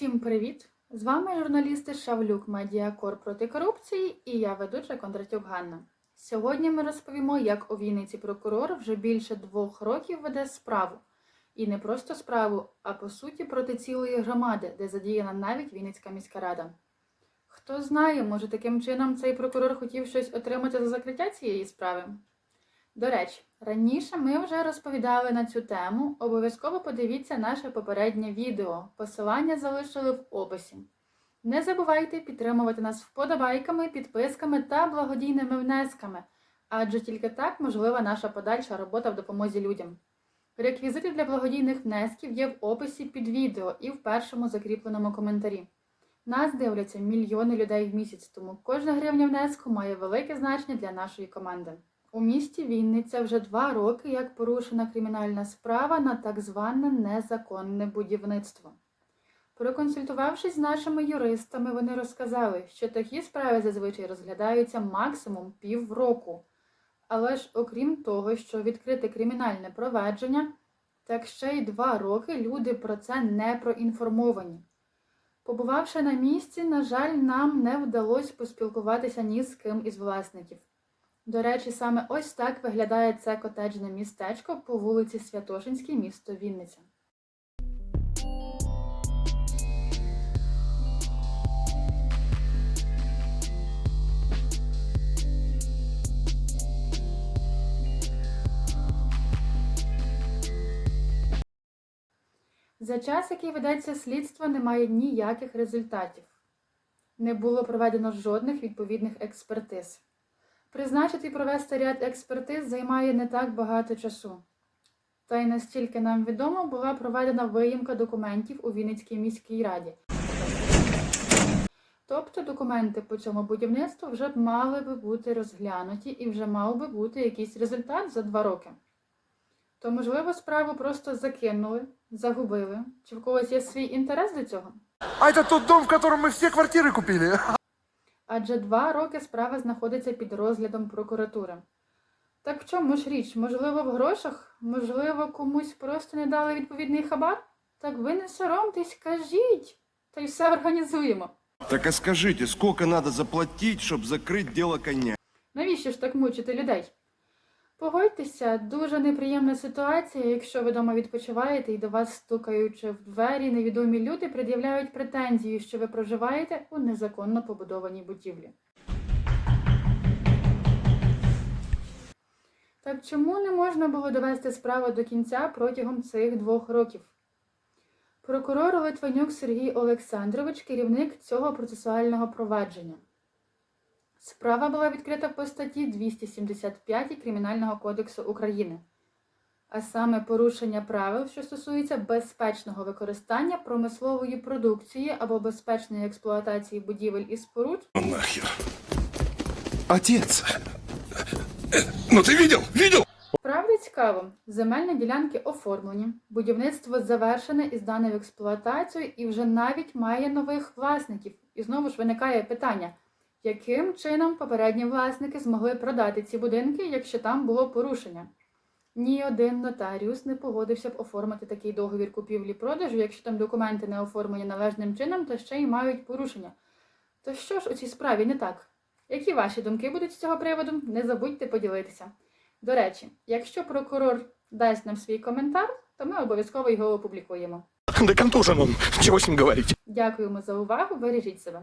Всім привіт! З вами журналісти Шавлюк Медіакор проти корупції і я ведуча Кондратюк Ганна. Сьогодні ми розповімо, як у Вінниці прокурор вже більше двох років веде справу. І не просто справу, а по суті проти цілої громади, де задіяна навіть Вінницька міська рада. Хто знає, може таким чином цей прокурор хотів щось отримати за закриття цієї справи? До речі, раніше ми вже розповідали на цю тему. Обов'язково подивіться наше попереднє відео. Посилання залишили в описі. Не забувайте підтримувати нас вподобайками, підписками та благодійними внесками, адже тільки так можлива наша подальша робота в допомозі людям. Реквізити для благодійних внесків є в описі під відео і в першому закріпленому коментарі. Нас дивляться мільйони людей в місяць, тому кожна гривня внеску має велике значення для нашої команди. У місті Вінниця вже два роки як порушена кримінальна справа на так зване незаконне будівництво. Проконсультувавшись з нашими юристами, вони розказали, що такі справи зазвичай розглядаються максимум півроку. Але ж, окрім того, що відкрите кримінальне провадження, так ще й два роки люди про це не проінформовані. Побувавши на місці, на жаль, нам не вдалося поспілкуватися ні з ким із власників. До речі, саме ось так виглядає це котеджне містечко по вулиці Святошинській, місто Вінниця. За час, який ведеться слідство, немає ніяких результатів. Не було проведено жодних відповідних експертиз. Призначити і провести ряд експертиз займає не так багато часу. Та й настільки нам відомо, була проведена виїмка документів у Вінницькій міській раді. Тобто документи по цьому будівництву вже б мали би бути розглянуті і вже мав би бути якийсь результат за два роки. То, можливо, справу просто закинули, загубили, чи в когось є свій інтерес до цього? А это тот дом, в котором мы все квартиры купили? Адже два роки справа знаходиться під розглядом прокуратури. Так в чому ж річ? Можливо, в грошах? Можливо, комусь просто не дали відповідний хабар? Так ви не соромтесь, кажіть, та й все організуємо. Так а скажіть, сколько треба заплатити, щоб закрити діло коня? Навіщо ж так мучити людей? Погодьтеся, дуже неприємна ситуація, якщо ви дома відпочиваєте і до вас, стукаючи в двері, невідомі люди пред'являють претензію, що ви проживаєте у незаконно побудованій будівлі. Так чому не можна було довести справу до кінця протягом цих двох років? Прокурор Литванюк Сергій Олександрович, керівник цього процесуального провадження. Справа була відкрита по статті 275 Кримінального кодексу України, а саме порушення правил, що стосуються безпечного використання промислової продукції або безпечної експлуатації будівель і споруд Нахер. Отец. Ну ты видел? Видел? Правда цікаво, земельні ділянки оформлені, будівництво завершене і здане в експлуатацію, і вже навіть має нових власників. І знову ж виникає питання, яким чином попередні власники змогли продати ці будинки, якщо там було порушення? Ні один нотаріус не погодився б оформити такий договір купівлі-продажу, якщо там документи не оформлені належним чином та ще й мають порушення. То що ж у цій справі не так? Які ваші думки будуть з цього приводу? Не забудьте поділитися. До речі, якщо прокурор дасть нам свій коментар, то ми обов'язково його опублікуємо. Он. Чего с говорить? Дякуємо за увагу, бережіть себе.